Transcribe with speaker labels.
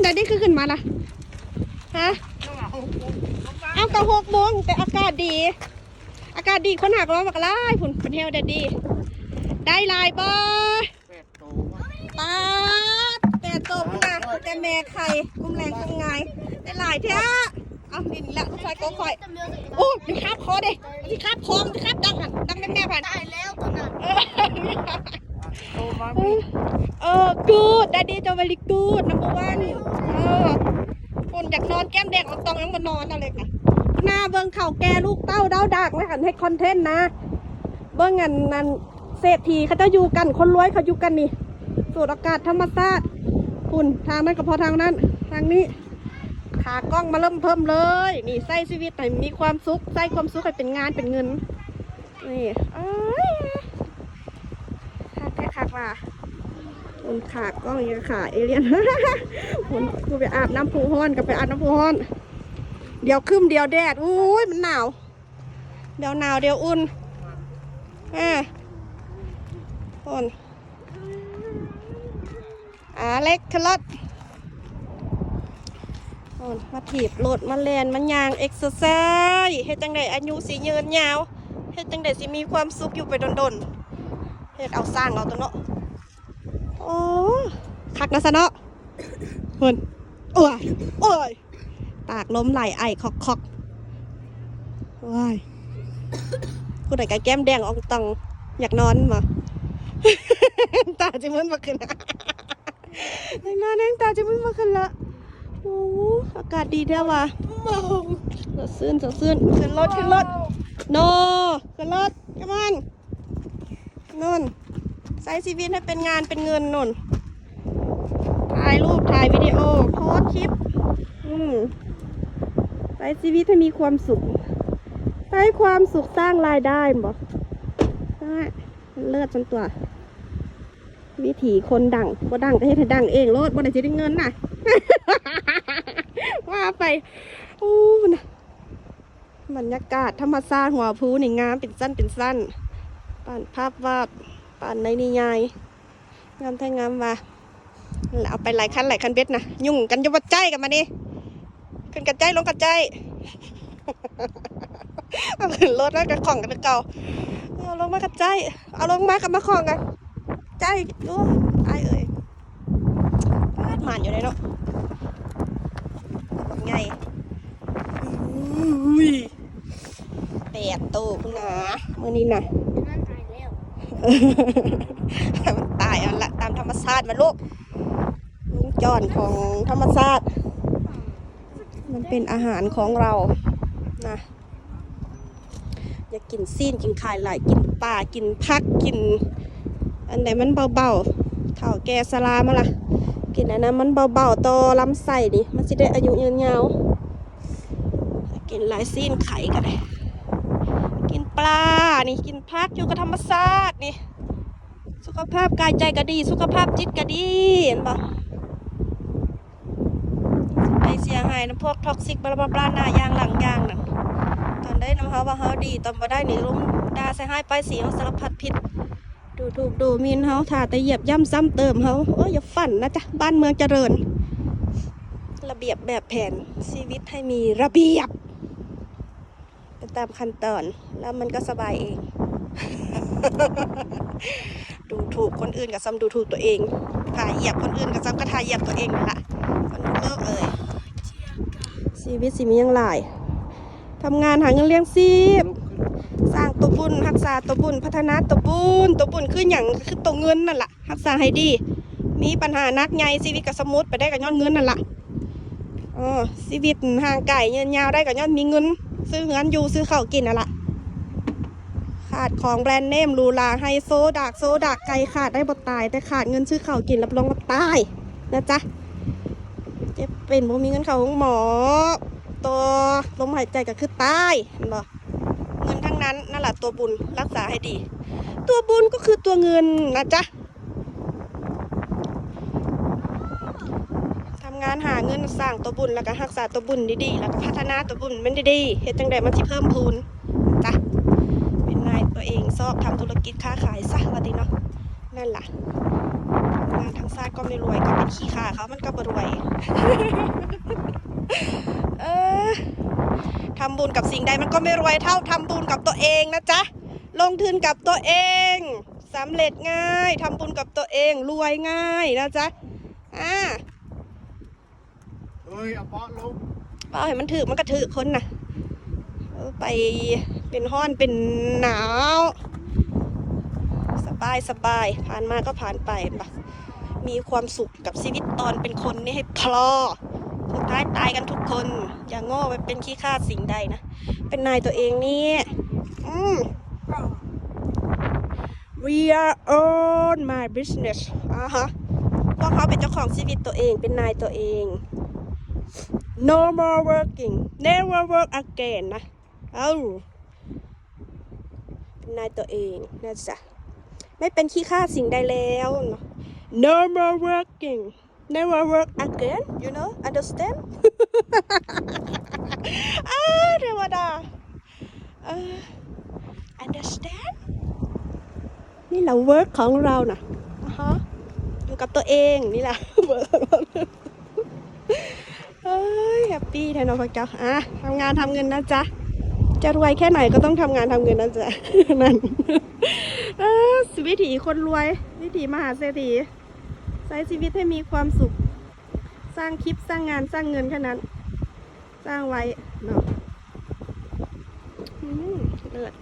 Speaker 1: ได้ได้คือขึ้นมาล่ะฮะเอากระหกโมงแต่อากาศดี อากาศดีคนหักร้อนมากไล่ผุนเป็นเฮลแดดดี ได้ลายบ่ปาดแปดตัวนะแต่แม่ไข่กุ้งแรงกุ้งไงได้ลายแท้เอาดินละใส่โก้ข่อยโอ้ยคาบคอเด้ที่คาบคอมที่คาบดังหันดังแน่ผ่าน
Speaker 2: ได้แล้วตัวนั้น
Speaker 1: เออเออ good daddy จะ very good number one เออคนอยากนอนแก้มแดงเอาตองยังมานอนเอาเลยค่ะหน้าเบิ่งเข่าแกลูกเต้าดาวดักนะหันให้คอนเทนต์นะ เบิ่งอันนั้นเศรษฐีเขาจะอยู่กันคนรวยเขาอยู่กันนี่ สูดอากาศธรรมชาติคุณทางนั้นก็พอทางนั้น ทางนี้ขากล้องมาเริ่มเพิ่มเลย นี่ใส่ชีวิตให้มีความสุขใส่ความสุขให้เป็นงานเป็นเงิน นี่เอ้ย คักแค่คักว่ะคุณขากล้องยังขาเอเลียนคุณกูไปอาบน้ำพุห้อนกับไปอาบน้ำพุห้อน เดี๋ยวคืมเดี๋ยวแดดอุ้ยมันหนาว เดี๋ยวหนาวเดี๋ยวอุ่นอ่าคนอ่าเล็กคลอดโอนมาถีบรถมาแลนมันยางเอ็กซ์ไซส์เฮ็ดจังไดอายุสิยืนยาวเฮ็ดจังไดสิมีความสุขอยู่ไปดนๆ เฮ็ดเอาสร้างเอาตัวเนาะโอ้คักนะซะเนาะเพิ่นโอ้ยโอ้ยตากลมไหลไอคอกคอกโอ้ยผู้ใดกะแก้มแดงอองตองอยากนอนมาตาจะมึนมาขึ้นอยากนอนเองตาจะมึนมาขึ้นละโอ้โหอากาศดีแท้ว่ะสดซื่นสดซื่นขึ้นรถขึ้นรถโนขึ้นรถกมัน นนใช้ชีวิตให้เป็นงานเป็นเงินนนถ่ายรูปถ่ายวิดีโอโพสคลิป อืมใช้ชีวิตให้มีความสุขใช้ความสุขสร้างรายได้บอกได้เลิศจนตัว วิถีคนดังบ่ดังก็ให้ให้ดังเองโลดบ่ได้จะได้เงินน่ะ ว่าไปอู้นะบรรยากาศธรรมชาติหัวภูนี่งามเป็นสั้นเป็นสั้น ป่านภาพวาดป่านในนิยายงามแท้งามว่ะเอาไปหลายคันหลายคันเบ็ดนะยุ่งกันยุบใจกันมาดิขึ้นกระใจลงกระใจเอาขึ้นรถแล้วกระของกันเก่าเอาลงมากระใจ เอาลงมากับมาของกันใจโอ้ยอเอ่ยปาดหมานอยู่เลยเนาะไงอุ้ยแปดโตวคุณนะมือนี้นะ มันตายเอันละตามธรรมชาติมาลูกวงจรของธรรมชาติ มันเป็นอาหารของเรานะอย่ากินซีนกินไข่ไหลายกินปลากินพักกิน อันไหนมันเบาๆเท่าแกสลามาละกินอันนั้นมันเบาๆตอลำไส้นี่มันสิได้อายุยืนยาวกินหลายซีนไข่กันเลยกินปลา นี่กินพักอยู่กับธรรมชาตินี่ สุขภาพกายใจก็ดี สุขภาพจิตก็ดีเห็นปะไปเสียหายนะพวกท็อกซิกบลาบลาบลาหน้ายางหลังยางนั่นตอนได้น้ำเฮาว่าเฮาดีตอนบ่ได้นี่ลุมดาใส่ให้ไปสีเฮาสารพัดผิดดูถูกดูมินเฮาถ่าแต่เหยียบย่ำซ้ำเติมเฮาโอ้ยอย่าฝันนะจ๊ะบ้านเมืองเจริญ ระเบียบแบบแผนชีวิตให้มีระเบียบ ไปตามขั้นตอนแล้วมันก็สบายเอง ดูถูกคนอื่นกับซ้ำดูถูกตัวเองถ่ายเหยียบคนอื่นกับซ้ำก็ถ่ายเหยียบตัวเองนั่นแหละมันเลิกเอ่ยชีวิตสิมียังหลายทำงานหาเงินเลี้ยงชีพสร้างตัวบุญรักษาตัวบุญพัฒนาตัวบุญตัวบุญคืออย่างคือตัวเงินนั่นแหละรักษาให้ดี มีปัญหานักใหญ่ชีวิตกับสมมุติไปได้กับย้อนเงินนั่นแหละอ๋อชีวิตห่างไก่เงินยาวได้กับย้อนมีเงิน ซื้อเงินอยู่ซื้อข้าวกินนั่นแหละขาดของแบรนด์เนมหรูหราไฮโซดักโซดักไก่ขาดได้บ่ตาย แต่ขาดเงินซื้อข้าวกินรับรองว่าตายนะจ๊ะเจ็บเป็นบ่มีเงินเข้าห้องหมอ ตัวลมหายใจก็คือตายเห็นบ่เงินทั้งนั้นนั่นแหละตัวบุญรักษาให้ดี ตัวบุญก็คือตัวเงินนะจ๊ะทำ งานหาเงินสร้างตัวบุญแล้วก็รักษาตัวบุญดีๆแล้วก็พัฒนาตัวบุญมันดีๆเฮ็ดจังใดมันสิเพิ่มพูนจ้ะเป็นนายตัวเองชอบทำธุรกิจค้าขายซะว่าติเนาะนั่นล่ะนทางซาก็ไม่รวยก็เป็นขี้ข่าเขามันก็บ่รวยเออทำบุญกับสิ่งใดมันก็ไม่รวยเท่าทำบุญกับตัวเองนะจ๊ะลงทุนกับตัวเองสำเร็จง่ายทำบุญกับตัวเองรวยง่ายนะจ๊ะอ่า
Speaker 2: ฮ้ยเอาเปาะลง
Speaker 1: เอาให้มันถือมันก็ถือคนนะไปเป็นห้อนเป็นหนาว สบายสบายผ่านมาก็ผ่านไปปะมีความสุขกับชีวิตตอนเป็นคนนี่ให้พลอสุดท้ายตายกันทุกคน อย่างโง่ไปเป็นขี้ข้าสิ่งใดนะ เป็นนายตัวเองนี่อืม we are own my business อ่าฮะพวกเขาเป็นเจ้าของชีวิตตัวเอง เป็นนายตัวเอง no more working never work again นะ เอ้าเป็นนายตัวเองนะจ๊ะ ไม่เป็นขี้ข้าสิ่งใดแล้ว no more working never work again you know understand อ้าเทวดา understand นี่แหละ work ของเรานะอ่าฮะอยู่กับตัวเองนี่แหละ work ของเราเฮ้ ตี้ไทนน้อพักเจ้าอะทำงานทำเงินนะจ๊ะ จะรวยแค่ไหนก็ต้องทำงานทำเงินนะจ๊ะ นั่นวิถีคนรวย วิถีมหาเศรษฐีใช้ชีวิตให้มีความสุข สร้างคลิปสร้างงานสร้างเงินแค่นั้น สร้างไว้เนาะอืมเลิศ